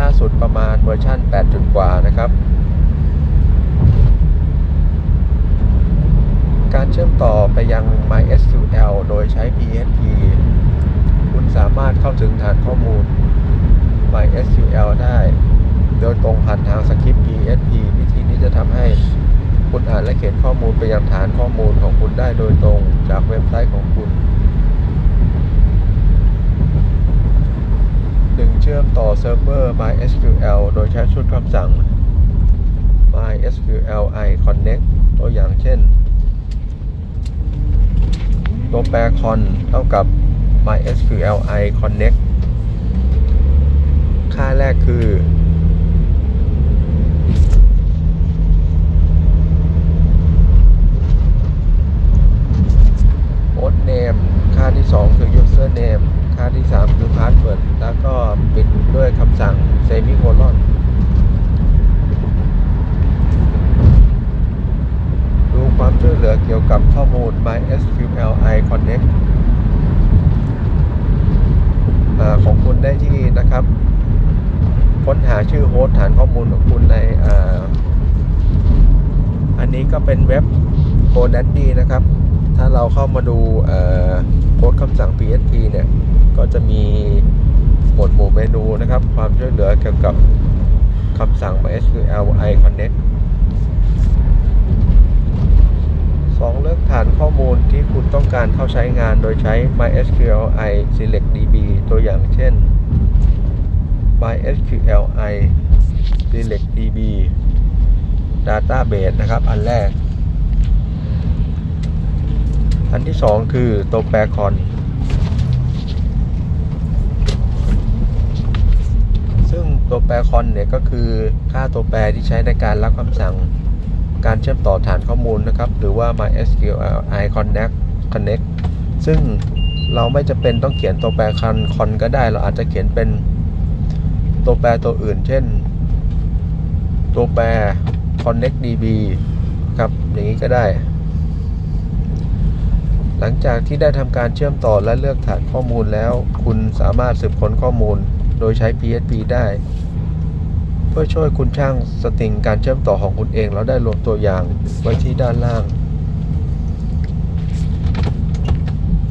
ล่าสุดประมาณเวอร์ชัน8 จุดกว่านะครับ การเชื่อมต่อไปยัง MySQL โดยใช้ PHP คุณสามารถเข้าถึงฐานข้อมูล MySQL ได้ โดยตรงผ่านทางสคริปต์ PHP วิธีนี้จะทำให้คุณอ่านและเขียนข้อมูลไปยังฐานข้อมูลของคุณได้โดยตรงจากเว็บไซต์ของคุณ ดึงเชื่อม ต่อเซิร์ฟเวอร์ MySQL โดยใช้ชุดคำสั่ง MySQL i connect ตัวอย่างเช่น ตัวแปร con เท่ากับ MySQL i connect ค่าแรกคือ host name ค่าที่ 2 คือ user name ค่าที่ 3 คือ password แล้วก็ปิดด้วยคำสั่ง semicolon ดูความช่วยเหลือเกี่ยวกับ by SQLi Connect อของคุณได้ที่นะครับ ค้นหาชื่อโฮสต์ฐานข้อมูลของคุณในออันนี้ก็เป็นเว็บ GoDaddy นะครับ ถ้าเราเข้ามาดูโค้ดคำสั่ง PHP เนี่ย ก็จะมีหมวดหมู่เมนูนะครับ ความช่วยเหลือเกี่ยวกับคำสั่ง MySQL i Connect สองเลือกฐานข้อมูลที่คุณต้องการเข้าใช้งานโดยใช้ MySQL i Select DB ตัวอย่างเช่น MySQL i Select DB Database นะครับ อันแรก อันที่สองคือตัวแปรคอนซึ่งตัวแปรคอนเนี่ยก็คือค่าตัวแปรที่ใช้ในการรับคำสั่ง การเชื่อมต่อฐานข้อมูลนะครับ หรือว่า MySQL i Connect Connect ซึ่งเราไม่จะเป็นต้องเขียนตัวแปรคันคอนก็ได้ เราอาจจะเขียนเป็นตัวแปรตัวอื่น เช่น ตัวแปร connect db ครับ อย่างนี้ก็ได้ หลังจากที่ได้ทำการเชื่อมต่อและเลือกฐานข้อมูลแล้ว คุณสามารถสืบค้นข้อมูลโดยใช้ PHP ได้ เพื่อช่วยคุณช่างสตริงการเชื่อมต่อของคุณเองแล้วได้รวมตัวอย่างไว้ที่ด้านล่าง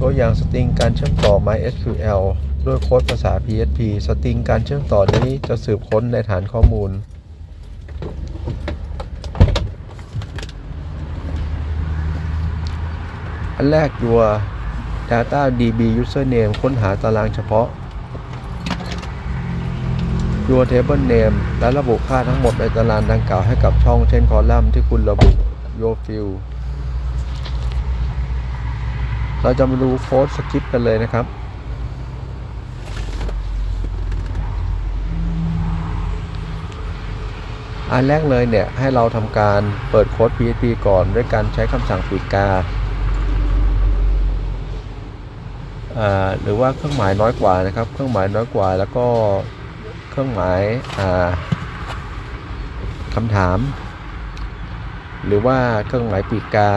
ตัวอย่างสตริงการเชื่อมต่อ MySQL ด้วยโค้ดภาษา PHP สตริงการเชื่อมต่อนี้จะสืบค้นในฐานข้อมูล อันแรก your data db username ค้นหาตารางเฉพาะ your table name และระบุค่าทั้งหมดในตารางดังกล่าวให้กับช่องเช่นคอลัมน์ที่คุณระบุ your field เราจะมาดูโค้ดสคริปต์กันเลยนะครับ อันแรกเลยเนี่ย ให้เราทำการเปิดโค้ด PHP ก่อนด้วยการใช้คำสั่งปีกกาหรือว่าเครื่องหมายน้อยกว่านะครับ เครื่องหมายน้อยกว่าแล้วก็ เครื่องหมายคำถาม หรือว่าเครื่องหมายปีกา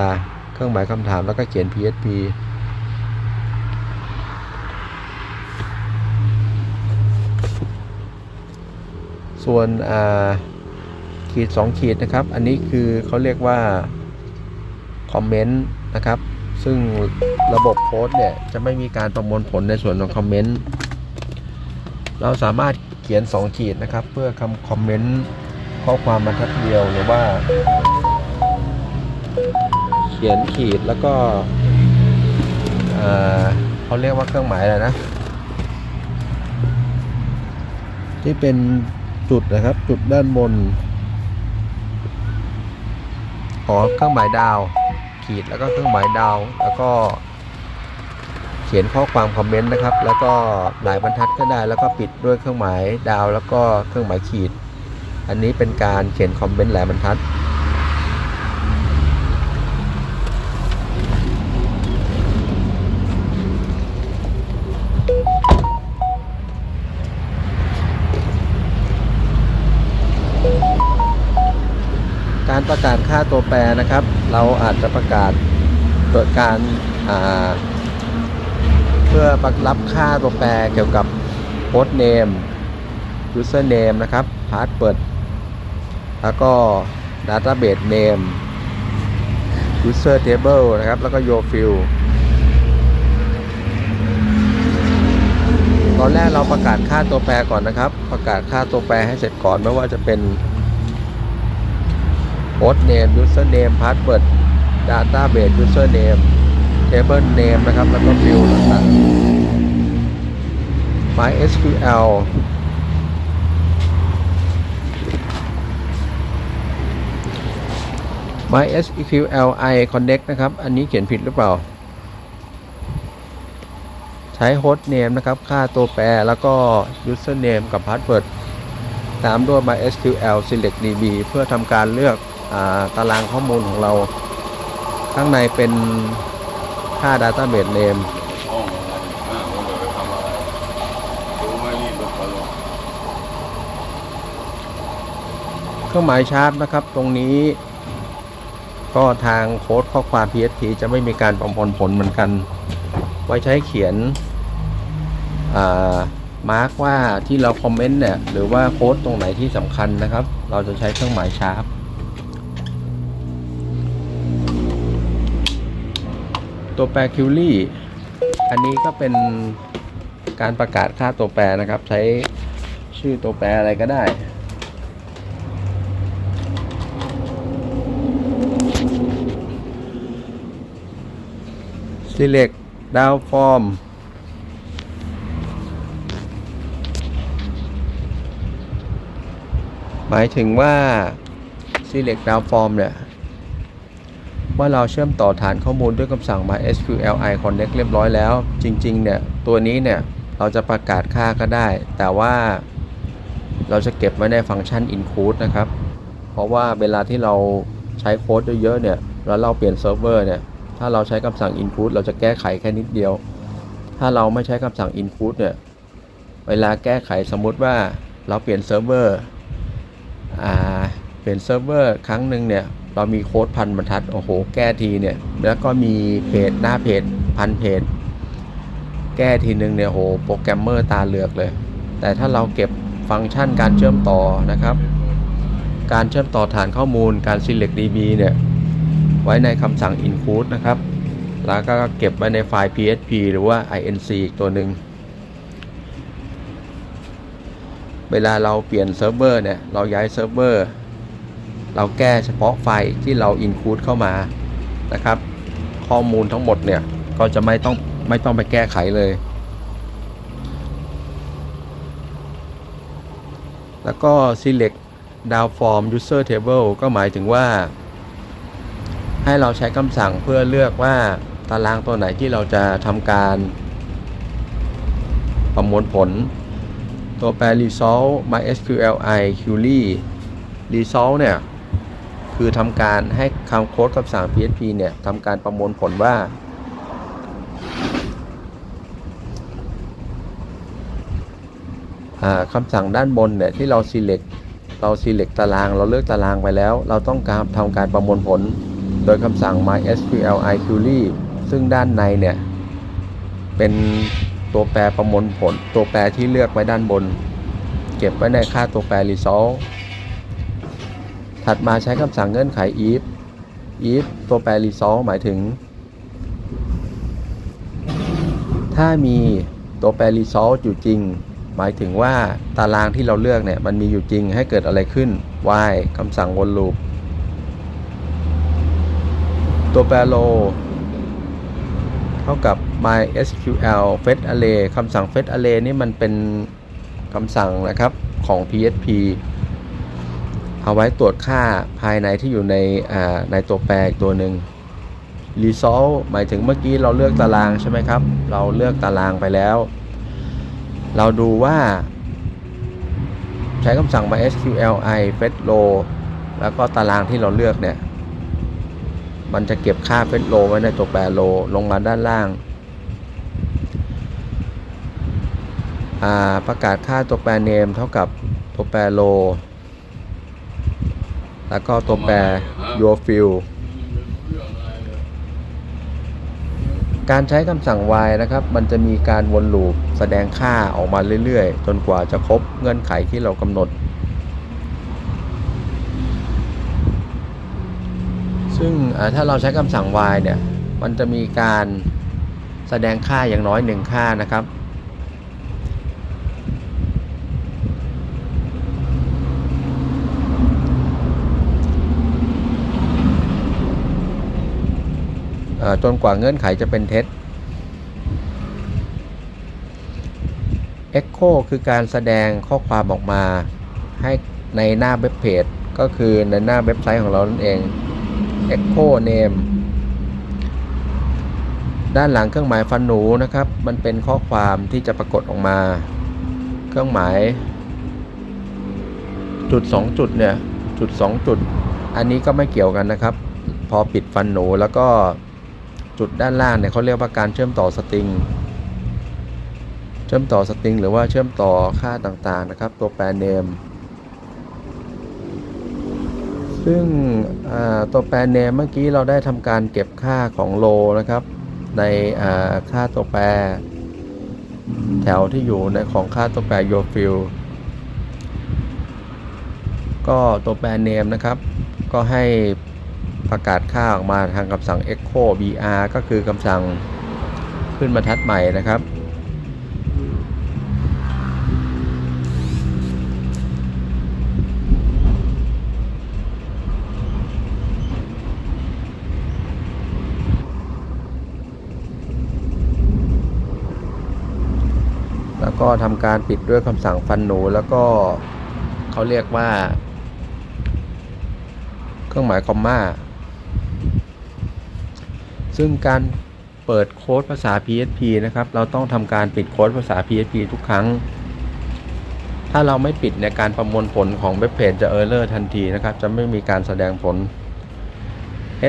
เครื่องหมายคำถามแล้วก็เขียน PHP ส่วนขีด 2 ขีดนะครับ อันนี้คือเขาเรียกว่าคอมเมนต์นะครับ ซึ่งระบบโค้ดเนี่ย จะไม่มีการประมวลผลในส่วนของคอมเมนต์เราสามารถ ขียน 2 ขีดนะครับ เพื่อคำคอมเมนต์ข้อความบรรทัดเดียวหรือว่า เขียนขีดแล้วก็เขาเรียกว่าเครื่องหมายอะไรนะ ที่เป็นจุดนะครับจุดด้านบนขอเครื่องหมายดาว ขีดแล้วก็เครื่องหมายดาว แล้วก็ เขียนข้อความคอมเมนต์นะครับ แล้วก็หลายบรรทัดก็ได้แล้วก็ปิดด้วยเครื่องหมายดาว แล้วก็เครื่องหมายขีด อันนี้เป็นการเขียนคอมเมนต์หลายบรรทัดการประกาศค่าตัวแปรนะครับ เราอาจจะประกาศโดยการอ่า พื่อรับค่าตัวแปรเกี่ยวกับ host name user name นะครับ password แล้วก็ database name user table นะครับ แล้วก็ your field ตอนแรกเราประกาศค่าตัวแปรก่อนนะครับ ประกาศค่าตัวแปรให้เสร็จก่อนไม่ว่าจะเป็น host name user name password database user name table name นะครับ แล้วก็ field ต่างๆ MySQL MySQL i connect นะครับ อันนี้เขียนผิดหรือเปล่า ใช้ host name นะครับ ค่าตัวแปรแล้วก็ user name กับ password ตามด้วย MySQL select db เพื่อทำการเลือกอาตารางข้อมูลของเรา ข้างในเป็น ค่า database name ห้าคนจะไปทำอะไรรู้ไหมนี่เนตลกเครื่องหมายชาร์ปนะครับ ตรงนี้ ก็ทางโค้ดข้อความ PHP จะไม่มีการประมวลผลเหมือนกัน ไว้ใช้เขียนมาร์กว่าที่เราคอมเมนต์เนี่ย หรือว่าโค้ดตรงไหนที่สำคัญนะครับ เราจะใช้เครื่องหมายชาร์ป ตัวแปรคิวลี่อันนี้ก็เป็นการประกาศค่าตัวแปรนะครับ ใช้ชื่อตัวแปรอะไรก็ได้ select down form หมายถึงว่า select down form เนี่ย เมื่อเราเชื่อมต่อฐานข้อมูลด้วยคำสั่ง MySQLi connect เรียบร้อยแล้ว จริงๆ เนี่ย ตัวนี้เนี่ย เราจะประกาศค่าก็ได้ แต่ว่าเราจะเก็บไว้ในฟังก์ชัน include นะครับ เพราะว่าเวลาที่เราใช้โค้ดเยอะๆ เนี่ย แล้วเราเปลี่ยนเซิร์ฟเวอร์เนี่ย ถ้าเราใช้คำสั่ง include เราจะแก้ไขแค่นิดเดียว ถ้าเราไม่ใช้คำสั่ง include เนี่ย เวลาแก้ไขสมมติว่าเราเปลี่ยนเซิร์ฟเวอร์ อ่า เปลี่ยนเซิร์ฟเวอร์ครั้งหนึ่งเนี่ย เรามีโค้ดพันบรรทัดโอ้โห แก้ทีเนี่ย แล้วก็มีเพจหน้าเพจพันเพจ แก้ทีหนึ่งเนี่ยโหโปรแกรมเมอร์ตาเหลือกเลย แต่ถ้าเราเก็บฟังก์ชันการเชื่อมต่อนะครับ การเชื่อมต่อฐานข้อมูลการ select db เนี่ย ไว้ในคำสั่ง include นะครับ แล้วก็เก็บไว้ในไฟล์ php หรือว่า inc อีกตัวหนึ่งเวลาเราเปลี่ยนเซิร์ฟเวอร์เนี่ย เราย้ายเซิร์ฟเวอร์ เราแก้เฉพาะไฟล์ที่เรา include เข้ามานะครับ ข้อมูลทั้งหมดเนี่ย ก็จะไม่ต้องไม่ต้องไปแก้ไขเลย แล้วก็ select down form user table ก็หมายถึงว่า ให้เราใช้คำสั่งเพื่อเลือกว่าตารางตัวไหนที่เราจะทำการประมวลผล ตัวแปร result mysqli query result เนี่ย คือทำการให้คำโค้ดคำสั่ง php เนี่ยทำการประมวลผลว่าอ่า คำสั่งด้านบนเนี่ยที่เรา select เรา select ตารางเราเลือกตารางไปแล้ว เราต้องการทำการประมวลผล โดยคำสั่ง mysqli query ซึ่งด้านในเนี่ย เป็นตัวแปรประมวลผล ตัวแปรที่เลือกไว้ด้านบน เก็บไว้ในค่าตัวแปร result ถัดมาใช้คำสั่งเงื่อนไข if if ตัวแปร result หมายถึง ถ้ามีตัวแปร result อยู่จริง หมายถึงว่าตารางที่เราเลือกเนี่ย มันมีอยู่จริงให้เกิดอะไรขึ้น why คำสั่งวนลูป ตัวแปร row เท่ากับ mysql fetch array คำสั่ง fetch array นี่มันเป็นคำสั่งนะครับของ php เอาไว้ตรวจค่าภายในที่อยู่ในในตัวแปรอีกตัวหนึ่ง result หมายถึงเมื่อกี้เราเลือกตารางใช่ไหมครับ เราเลือกตารางไปแล้ว เราดูว่าใช้คำสั่ง mysqli fetch row แล้วก็ตารางที่เราเลือกเนี่ย มันจะเก็บค่าเฟซโลไว้ในตัวแปรโลลงมาด้านล่างประกาศค่าตัวแปรเนมเท่ากับตัวแปรโล แล้วก็ตัวแปร your field การใช้คำสั่ง y นะครับ มันจะมีการวนลูปแสดงค่าออกมาเรื่อยๆ จนกว่าจะครบเงื่อนไขที่เรากำหนด ซึ่งถ้าเราใช้คำสั่ง y เนี่ย มันจะมีการแสดงค่าอย่างน้อยหนึ่งค่านะครับ จนกว่าเงื่อนไขจะเป็นเท็จ Echo คือการแสดงข้อความออกมา ให้ในหน้าเว็บเพจ ก็คือในหน้าเว็บไซต์ของเรานั่นเอง Echo Name ด้านหลังเครื่องหมายฟันหนูนะครับ มันเป็นข้อความที่จะปรากฏออกมา เครื่องหมาย จุด 2 จุดเนี่ย จุด 2 จุด อันนี้ก็ไม่เกี่ยวกันนะครับ พอปิดฟันหนูแล้วก็ จุดด้านล่างเนี่ยเขาเรียกว่าการเชื่อมต่อสตริง เชื่อมต่อสตริง หรือว่าเชื่อมต่อค่าต่างๆนะครับ ตัวแปรเนม ซึ่งตัวแปรเนมเมื่อกี้เราได้ทำการเก็บค่าของโลนะครับ ในค่าตัวแปร แถวที่อยู่ในของค่าตัวแปร your field ก็ตัวแปรเนมนะครับ ก็ให้ ประกาศค่าออกมาทางคำสั่ง echo br ก็คือคำสั่งขึ้นบรรทัดใหม่นะครับ แล้วก็ทำการปิดด้วยคำสั่งฟันหนูแล้วก็เขาเรียกว่า เครื่องหมายคอมมา ซึ่งการเปิดโค้ดภาษา PHP นะครับ เราต้องทำการปิดโค้ดภาษา PHP ทุกครั้ง ถ้าเราไม่ปิดในยการประมวลผลของเว็บเพจจะเออร์เลอร์ทันทีนะครับ จะไม่มีการแสดงผล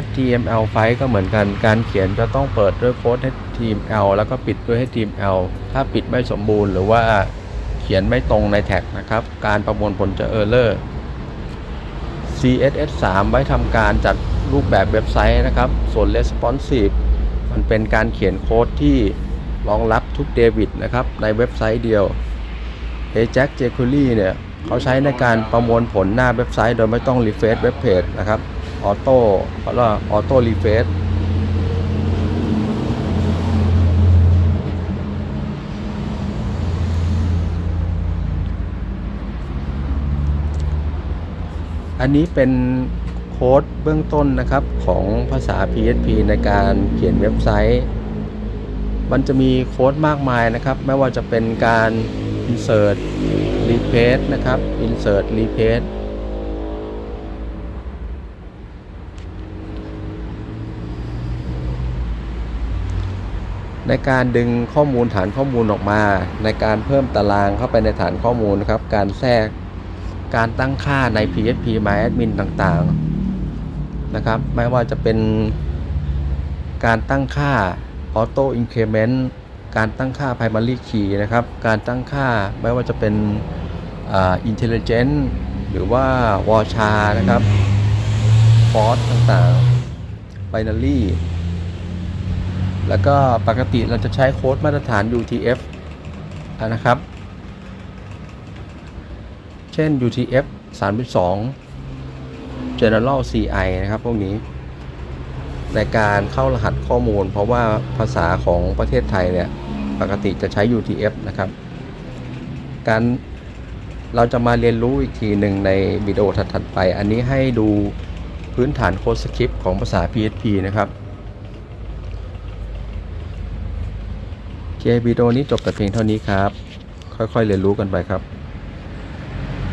HTML ไฟล์ก็เหมือนกัน การเขียนจะต้องเปิดด้วยโค้ด HTML แล้วก็ปิดด้วย HTML ถ้าปิดไม่สมบูรณ์หรือว่าเขียนไม่ตรงในแท็กนะครับ การประมวลผลจะเออร์เลอร์ CSS 3 ไว้ทำการจัด รูปแบบเว็บไซต์นะครับ ส่วน responsive มันเป็นการเขียนโค้ดที่รองรับทุกเดบิตนะครับ ในเว็บไซต์เดียว Ajax jQuery เนี่ยเขาใช้ในการประมวลผลหน้าเว็บไซต์ โดยไม่ต้องรีเฟรชเว็บเพจนะครับออโต้เพราะว่าออโต้รีเฟรชอันนี้เป็น ค้ดเบื้องต้นนะครับของภาษา PHP ในการเขียนเว็บไซต์ มันจะมีโค้ดมากมายนะครับ ไม่ว่าจะเป็นการ insert replace นะครับ insert replace ในการดึงข้อมูลฐานข้อมูลออกมา ในการเพิ่มตารางเข้าไปในฐานข้อมูลนะครับ การแทรกการตั้งค่าใน PHP MyAdmin ต่างๆ นะครับ ไม่ว่าจะเป็นการตั้งค่า Auto Increment การตั้งค่า Primary Key นะครับ การตั้งค่าไม่ว่าจะเป็นอ่า Intelligent หรือว่า w a r c h a นะครับ Force ต่างๆ Binary แล้วก็ปกติเราจะใช้โค้ดมาตรฐาน UTF นะครับ เช่น UTF 32 General CI นะครับ พวกนี้ ในการเข้ารหัสข้อมูล เพราะว่าภาษาของประเทศไทยเนี่ย ปกติจะใช้ UTF นะครับ การเราจะมาเรียนรู้อีกทีหนึ่งในวิดีโอถัดๆไป อันนี้ให้ดูพื้นฐานโค้ดสคริปต์ของภาษา PHP นะครับโอเควิดีโอนี้จบแต่เพียงเท่านี้ครับ ค่อยๆเรียนรู้กันไปครับ